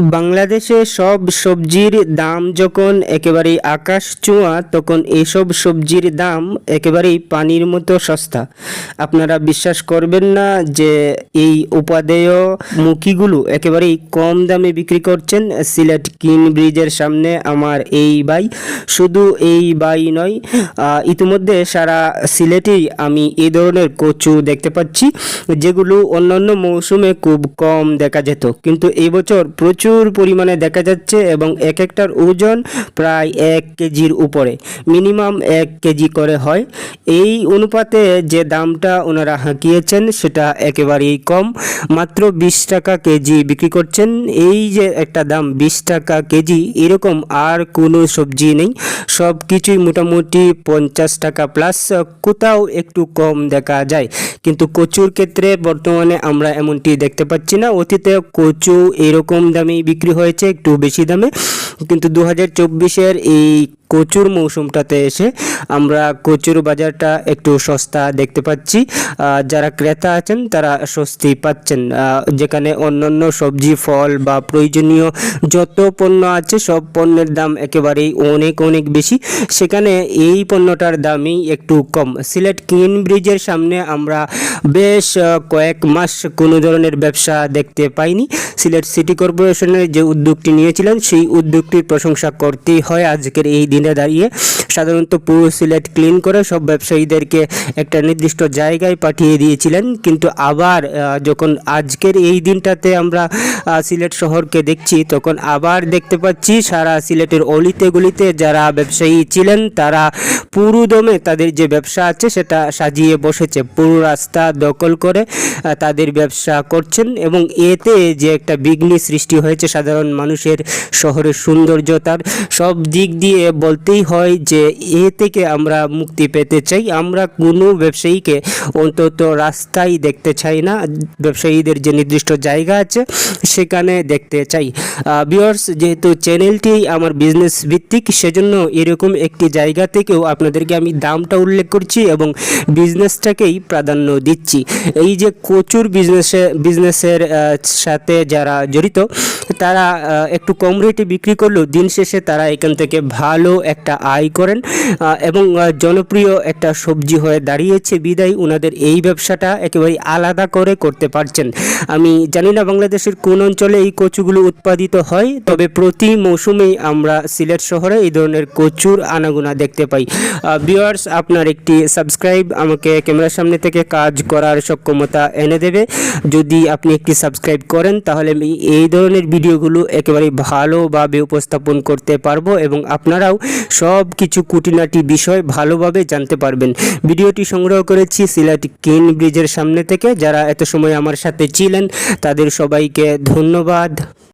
বাংলাদেশে সব সবজির দাম যখন একেবারেই আকাশ ছোঁয়া, তখন এইসব সবজির দাম একেবারেই পানির মতো সস্তা। আপনারা বিশ্বাস করবেন না যে এই উপাদেয় মুখিগুলো একেবারেই কম দামে বিক্রি করছেন। সিলেট কিন ব্রিজের সামনে আমার এই বাই। শুধু এই বাই নয় ইতিমধ্যে সারা সিলেটেই আমি এই ধরনের কচু দেখতে পাচ্ছি, যেগুলো অন্যান্য মৌসুমে খুব কম দেখা যেত। কিন্তু এই বছর প্রচুর পরিমাণে দেখা যাচ্ছে এবং এক একটার ওজন প্রায় এক কেজির উপরে, মিনিমাম এক কেজি করে হয়। এই অনুপাতে যে দামটা ওনারা হাঁকিয়েছেন সেটা একেবারেই কম। মাত্র বিশ টাকা কেজি বিক্রি করছেন। এই যে একটা দাম বিশ টাকা কেজি, এরকম আর কোনো সবজি নেই। সব কিছুই মোটামুটি পঞ্চাশ টাকা প্লাস, কোথাও একটু কম দেখা যায়। কিন্তু কচুর ক্ষেত্রে বর্তমানে আমরা এমনটি দেখতে পাচ্ছি না। অতীতে কচু এরকম বিক্রি হয়েছে একটু বেশি দামে। কিন্তু দু হাজার চব্বিশের এই কচুর মৌসুমটাতে এসে আমরা কচুর বাজারটা একটু সস্তা দেখতে পাচ্ছি। যারা ক্রেতা আছেন তারা স্বস্তি পাচ্ছেন। যেখানে অন্যান্য সবজি, ফল বা প্রয়োজনীয় যত পণ্য আছে সব পণ্যের দাম একেবারেই অনেক অনেক বেশি। সেখানে এই পণ্যটার দামই একটু কম। সিলেট কিন ব্রিজের সামনে আমরা বেশ কয়েক মাস কোনো ধরনের ব্যবসা দেখতে পাইনি। সিলেট সিটি কর্পোরেশনের যে উদ্যোগটি নিয়েছিলেন সেই উদ্যোগটির প্রশংসা করতেই হয় আজকের এই দিনে দাঁড়িয়ে। সাধারণত পুরো সিলেট ক্লিন করে সব ব্যবসায়ীদেরকে একটা নির্দিষ্ট জায়গায় পাঠিয়ে দিয়েছিলেন। কিন্তু আবার যখন আজকের এই দিনটাতে আমরা সিলেট শহরকে দেখছি, তখন আবার দেখতে পাচ্ছি সারা সিলেটের অলিতে গলিতে যারা ব্যবসায়ী ছিলেন, তারা পুরো দমে তাদের যে ব্যবসা আছে সেটা সাজিয়ে বসেছে। পুরো রাস্তা দখল করে তাদের ব্যবসা করছেন এবং এতে যে একটা বিঘ্নি সৃষ্টি হয়েছে সাধারণ মানুষের শহরের সৌন্দর্যতার, সব দিক দিয়ে বলতেই হয় যে এ থেকে আমরা মুক্তি পেতে চাই, আমরা কোনো ব্যবসায়ীকে অন্তত রাস্তায় দেখতে চাই না। ব্যবসায়ীদের যে নির্দিষ্ট জায়গা আছে, সেখানে দেখতে চাই। বিয়ার্স যেহেতু চ্যানেলটি আমার বিজনেস ভিত্তিক, সেজন্য এরকম একটি জায়গা থেকেও আপনাদেরকে আমি দামটা উল্লেখ করছি এবং বিজনেসটাকেই প্রাধান্য দিচ্ছি। এই যে কচুর বিজনেসে বিজনেসের সাথে যারা জড়িত তারা একটু কম রেটে বিক্রি করলেও দিন শেষে তারা এখান থেকে ভালো একটা আয় করেন। এবং জনপ্রিয় একটা সবজি হয়ে দাঁড়িয়েছে বিদায়। ওনাদের এই ব্যবসাটা একেবারে আলাদা করে করতে পারছেন। আমি জানি না বাংলাদেশের কোন অঞ্চলে এই কচুগুলো উৎপাদিত হয়, তবে প্রতি মৌসুমেই আমরা সিলেট শহরে এই ধরনের কচুর আনাগোনা দেখতে পাই। ভিউয়ার্স আপনার একটি সাবস্ক্রাইব আমাকে ক্যামেরার সামনে থেকে কাজ করার সক্ষমতা এনে দেবে। যদি আপনি একটি সাবস্ক্রাইব করেন, তাহলে আমি এই ধরনের ভিডিওগুলো একেবারে ভালোভাবে উপস্থাপন করতে পারব এবং আপনারাও সব কিছু কুটিনাটি বিষয় ভালোভাবে জানতে পারবেন। ভিডিওটি সংগ্রহ করেছি সিলেট কিন ব্রিজের সামনে থেকে। যারা এত সময় আমার সাথে ছিলেন, তাদের সবাইকে ধন্যবাদ।